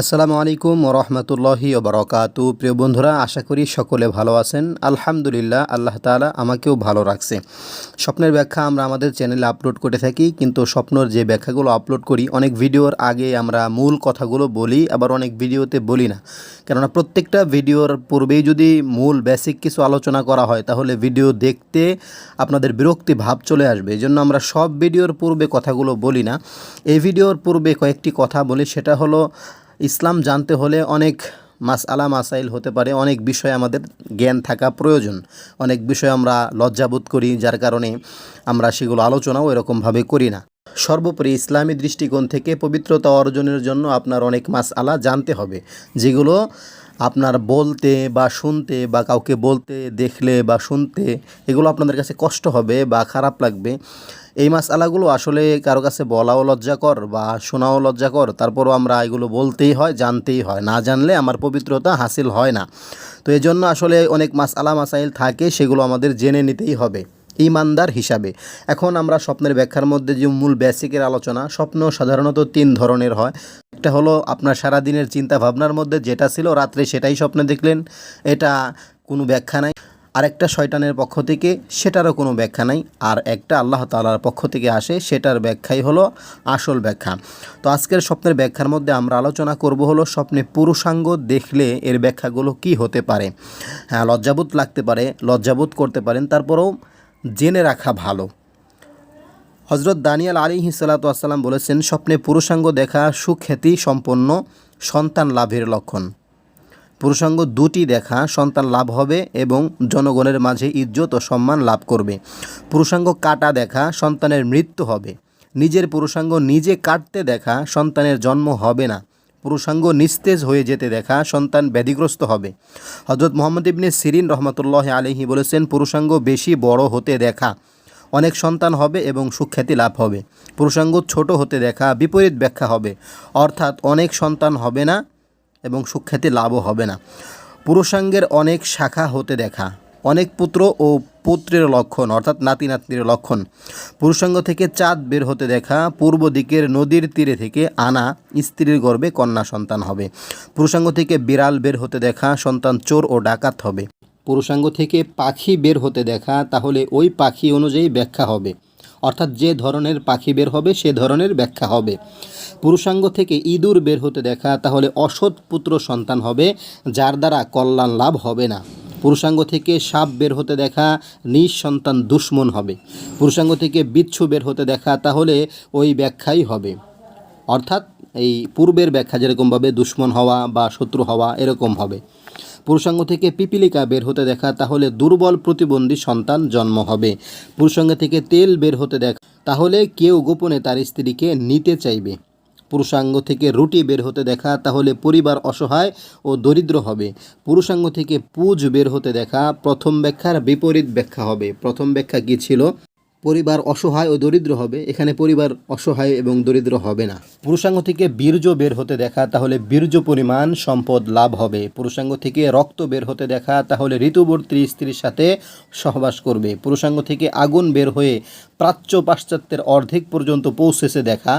আসসালামু আলাইকুম রহমতুল্লাহি ওবরাকাতু প্রিয় বন্ধুরা, আশা করি সকলে ভালো আছেন। আলহামদুলিল্লাহ, আল্লাহ তাআলা আমাকেও ভালো রাখছে। স্বপ্নের ব্যাখ্যা আমরা আমাদের চ্যানেলে আপলোড করে থাকি, কিন্তু স্বপ্নর যে ব্যাখ্যাগুলো আপলোড করি, অনেক ভিডিওর আগে আমরা মূল কথাগুলো বলি, আবার অনেক ভিডিওতে বলি না। কেননা প্রত্যেকটা ভিডিওর পূর্বেই যদি মূল বেসিক কিছু আলোচনা করা হয়, তাহলে ভিডিও দেখতে আপনাদের বিরক্তি ভাব চলে আসবে। এই জন্য আমরা সব ভিডিওর পূর্বে কথাগুলো বলি না। এই ভিডিওর পূর্বে কয়েকটি কথা বলি, সেটা হলো ইসলাম জানতে হলে অনেক মাস আলা মাসাইল হতে পারে। অনেক বিষয় আমাদের জ্ঞান থাকা প্রয়োজন। অনেক বিষয় আমরা লজ্জাবোধ করি, যার কারণে আমরা সেগুলো আলোচনাও এরকমভাবে করি না। সর্বোপরি ইসলামী দৃষ্টিকোণ থেকে পবিত্রতা অর্জনের জন্য আপনার অনেক মাস আলা জানতে হবে। যেগুলো আপনার বলতে বা শুনতে বা কাউকে বলতে, দেখলে বা শুনতে, এগুলো আপনাদের কাছে কষ্ট হবে বা খারাপ লাগবে। এই মাস আলাগুলো আসলে কারও কাছে বলাও লজ্জাকর বা শোনাও লজ্জাকর, তারপরও আমরা এগুলো বলতেই হয়, জানতেই হয়। না জানলে আমার পবিত্রতা হাসিল হয় না। তো এই জন্য আসলে অনেক মাস আলা মাসাইল থাকে, সেগুলো আমাদের জেনে নিতেই হবে, ইমানদার হিসাবে। এখন আমরা স্বপ্নের ব্যাখ্যার মধ্যে যে মূল বেসিকের আলোচনা, স্বপ্ন সাধারণত তিন ধরনের হয়। একটা হলো আপনার সারাদিনের চিন্তা ভাবনার মধ্যে যেটা ছিল, রাত্রে সেটাই স্বপ্নে দেখলেন। এটা কোনো ব্যাখ্যা নাই। আরেকটা শয়তানের পক্ষ থেকে সেটারও কোনো ব্যাখ্যা নাই, আর একটা আল্লাহ তালার পক্ষ থেকে আসে, সেটার ব্যাখ্যাই হলো আসল ব্যাখ্যা। তো আজকের স্বপ্নের ব্যাখ্যার মধ্যে আমরা আলোচনা করব হলো স্বপ্নে পুরুষাঙ্গ দেখলে এর ব্যাখ্যাগুলো কি হতে পারে। হ্যাঁ লজ্জাবোধ লাগতে পারে, লজ্জাবোধ করতে পারেন, তারপরেও জেনে রাখা ভালো। হজরত দানিয়াল আলী হিসালাতাম বলেছেন, স্বপ্নে পুরুষাঙ্গ দেখা সুখ্যাতি সম্পন্ন সন্তান লাভের লক্ষণ। পুরুষাঙ্গ দুটি দেখা সন্তান লাভ হবে এবং জনগণের মাঝে ইজ্জত ও সম্মান লাভ করবে। পুরুষাঙ্গ কাটা দেখা সন্তানের মৃত্যু হবে। নিজের পুরুষাঙ্গ নিজে কাটতে দেখা সন্তানের জন্ম হবে না। পুরুষাঙ্গ নিস্তেজ হয়ে যেতে দেখা সন্তান ব্যাধিগ্রস্ত হবে। হজরত মোহাম্মদ ইবনে সিরিন রহমতুল্লাহ আলহি বলেছেন, পুরুষাঙ্গ বেশি বড় হতে দেখা অনেক সন্তান হবে এবং সুখ্যাতি লাভ হবে। পুরুষাঙ্গ ছোট হতে দেখা বিপরীত ব্যাখ্যা হবে। অর্থাৎ অনেক সন্তান হবে না এবং সুখ্যাতি লাভও হবে না। পুরুষাঙ্গের অনেক শাখা হতে দেখা। অনেক পুত্র ও পুত্রের লক্ষণ, অর্থাৎ নাতি নাতনির লক্ষণ। পুরুষাঙ্গ থেকে চাঁদ বের হতে দেখা, পূর্ব দিকের নদীর তীরে থেকে আনা স্ত্রীর গর্ভে কন্যা সন্তান হবে। পুরুষাঙ্গ থেকে বিড়াল বের হতে দেখা, সন্তান চোর ও ডাকাত হবে। পুরুষাঙ্গ থেকে পাখি বের হতে দেখা, তাহলে ওই পাখি অনুযায়ী ব্যাখ্যা হবে। অর্থাৎ যে ধরনের পাখি বের হবে, সে ধরনের ব্যাখ্যা হবে। পুরুষাঙ্গ থেকে ইঁদুর বের হতে দেখা, তাহলে অসৎ পুত্র সন্তান হবে, যার দ্বারা কল্যাণ লাভ হবে না। পুরুষাঙ্গ থেকে সাপ বের হতে দেখা, নিজ সন্তান দুশ্মন হবে। পুরুষাঙ্গ থেকে বিচ্ছু বের হতে দেখা, তাহলে ওই ব্যাখ্যাই হবে। অর্থাৎ এই পূর্বের ব্যাখ্যা যেরকমভাবে দুশ্মন হওয়া বা শত্রু হওয়া, এরকম হবে। পুরুষাঙ্গ থেকে পিপিলিকা বের হতে দেখা, তাহলে দুর্বল প্রতিবন্ধী সন্তান জন্ম হবে। পুরুষাঙ্গ থেকে তেল বের হতে দেখা, তাহলে কেউ গোপনে তার স্ত্রীকে নিতে চাইবে। পুরুষাঙ্গ থেকে রুটি বের হতে দেখা, তাহলে পরিবার অসহায় ও দরিদ্র হবে। পুরুষাঙ্গ থেকে পুজ বের হতে দেখা, প্রথম ব্যাখ্যার বিপরীত ব্যাখ্যা হবে। প্রথম ব্যাখ্যা কী ছিল? পরিবার অসহায় ও দরিদ্র হবে, এখানে পরিবার অসহায় এবং দরিদ্র হবে না। পুরুষাঙ্গ থেকে বীর্য বের হতে দেখা, তাহলে বীর্য পরিমাণ সম্পদ লাভ হবে। পুরুষাঙ্গ থেকে রক্ত বের হতে দেখা, তাহলে ঋতুবর্তী স্ত্রীর সাথে সহবাস করবে। পুরুষাঙ্গ থেকে আগুন বের হয়ে প্রাচ্য পাশ্চাত্যের অর্ধেক পর্যন্ত পৌঁছেছে দেখা,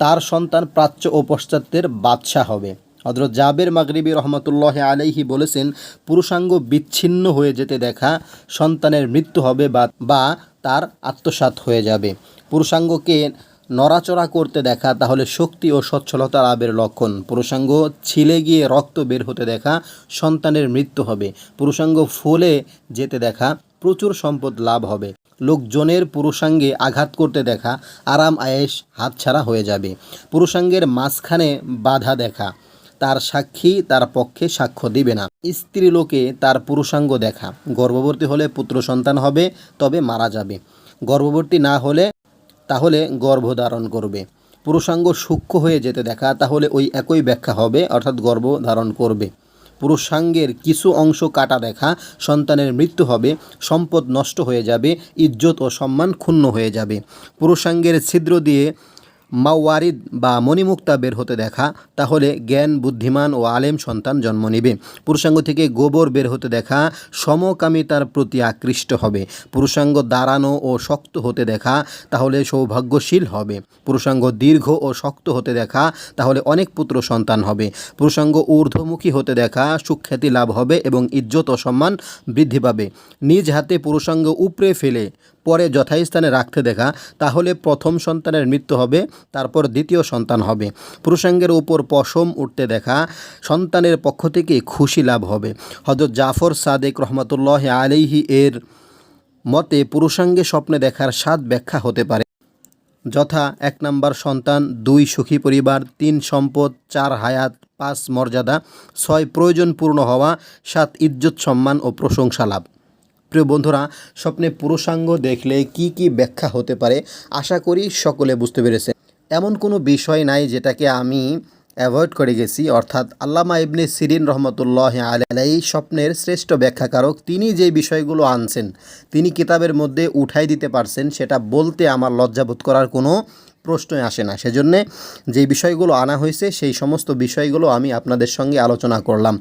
তার সন্তান প্রাচ্য ও পাশ্চাত্যের বাদশাহ হবে। হজরত জাবের মাগরিবি রহমতুল্লাহ আলাইহি বলেছেন, পুরুষাঙ্গ বিচ্ছিন্ন হয়ে যেতে দেখা, সন্তানের মৃত্যু হবে বা বা তার আত্মসাৎ হয়ে যাবে। পুরুষাঙ্গকে নড়াচড়া করতে দেখা, তাহলে শক্তি ও সচ্ছলতা লাভের লক্ষণ। পুরুষাঙ্গ ছিলে গিয়ে রক্ত বের হতে দেখা, সন্তানের মৃত্যু হবে। পুরুষাঙ্গ ফুলে যেতে দেখা, প্রচুর সম্পদ লাভ হবে। লোকজনের পুরুষাঙ্গে আঘাত করতে দেখা, আরাম আয়েস হাতছাড়া হয়ে যাবে। পুরুষাঙ্গের মাঝখানে বাধা দেখা। তার সাক্ষী তার পক্ষে সাক্ষ্য দিবে না। স্ত্রী লোকে তার পুরুষাঙ্গ দেখা। গর্ভবতী হলে পুত্র সন্তান হবে, তবে মারা যাবে। গর্ভবতী না হলে তাহলে গর্ভধারণ করবে। পুরুষাঙ্গ সূক্ষ্ম হয়ে যেতে দেখা, তাহলে ওই একই ব্যাখ্যা হবে, অর্থাৎ গর্ভ ধারণ করবে। পুরুষাঙ্গের কিছু অংশ কাটা দেখা, সন্তানের মৃত্যু হবে, সম্পদ নষ্ট হয়ে যাবে, ইজ্জত ও সম্মান ক্ষুণ্ণ হয়ে যাবে। পুরুষাঙ্গের ছিদ্র দিয়ে মাওয়ারিদ বা মণিমুক্তা বের হতে দেখা, তাহলে জ্ঞান, বুদ্ধিমান ও আলেম সন্তান জন্ম নেবে। পুরুষাঙ্গ থেকে গোবর বের হতে দেখা সমকামিতার প্রতি আকৃষ্ট হবে। পুরুষাঙ্গ দাঁড়ানো ও শক্ত হতে দেখা, তাহলে সৌভাগ্যশীল হবে। পুরুষাঙ্গ দীর্ঘ ও শক্ত হতে দেখা, তাহলে অনেক পুত্র সন্তান হবে। পুরুষাঙ্গ ঊর্ধ্বমুখী হতে দেখা, সুখ্যাতি লাভ হবে এবং ইজ্জত ও সম্মান বৃদ্ধি পাবে। নিজ হাতে পুরুষাঙ্গ উপড়ে ফেলে পরে যথাস্থানে রাখতে দেখা, তাহলে প্রথম সন্তানের মৃত্যু হবে, তারপর দ্বিতীয় সন্তান হবে। পুরুষাঙ্গের উপর পশম উঠতে দেখা, সন্তানের পক্ষ থেকে খুশি লাভ হবে। হজরত জাফর সাদেক রহমতুল্লাহ আলাইহি এর মতে, পুরুষাঙ্গে স্বপ্নে দেখার সাত ব্যাখ্যা হতে পারে। যথা, এক নম্বর সন্তান, দুই সুখী পরিবার, তিন সম্পদ, চার হায়াত, পাঁচ মর্যাদা, ছয় প্রয়োজন পূর্ণ হওয়া, সাত ইজ্জত সম্মান ও প্রশংসা লাভ। প্রিয় বন্ধুরা, স্বপ্নে পুরুষাঙ্গ দেখলে কি কি ব্যাখ্যা হতে পারে আশা করি সকলে বুঝতে পেরেছে এমন কোনো বিষয় নাই যেটাকে আমি অ্যাভয়েড করে গেছি, অর্থাৎ আল্লামা ইবনে সিরিন রহমতুল্লাহ আলাই স্বপ্নের শ্রেষ্ঠ ব্যাখ্যাকারক, তিনি যে বিষয়গুলো আনছেন, তিনি কিতাবের মধ্যে উঠাই দিতে পারছেন, সেটা বলতে আমার লজ্জাবোধ করার কোনো প্রশ্নই আসে না। সেজন্যে যে বিষয়গুলো আনা হয়েছে, সেই সমস্ত বিষয়গুলো আমি আপনাদের সঙ্গে আলোচনা করলাম।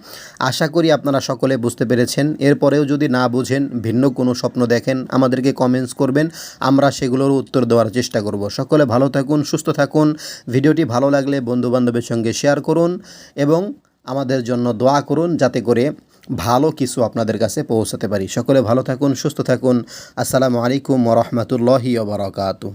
আশা করি আপনারা সকলে বুঝতে পেরেছেন। এরপরেও যদি না বুঝেন, ভিন্ন কোনো স্বপ্ন দেখেন, আমাদেরকে কমেন্টস করবেন, আমরা সেগুলোর উত্তর দেওয়ার চেষ্টা করব। সকলে ভালো থাকুন, সুস্থ থাকুন। ভিডিওটি ভালো লাগলে বন্ধুবান্ধবের সঙ্গে শেয়ার করুন এবং আমাদের জন্য দোয়া করুন যাতে করে ভালো কিছু আপনাদের কাছে পৌঁছাতে পারি। সকলে ভালো থাকুন, সুস্থ থাকুন। আসসালামু আলাইকুম ওরহমতুল্লাহি ওবরাকাতু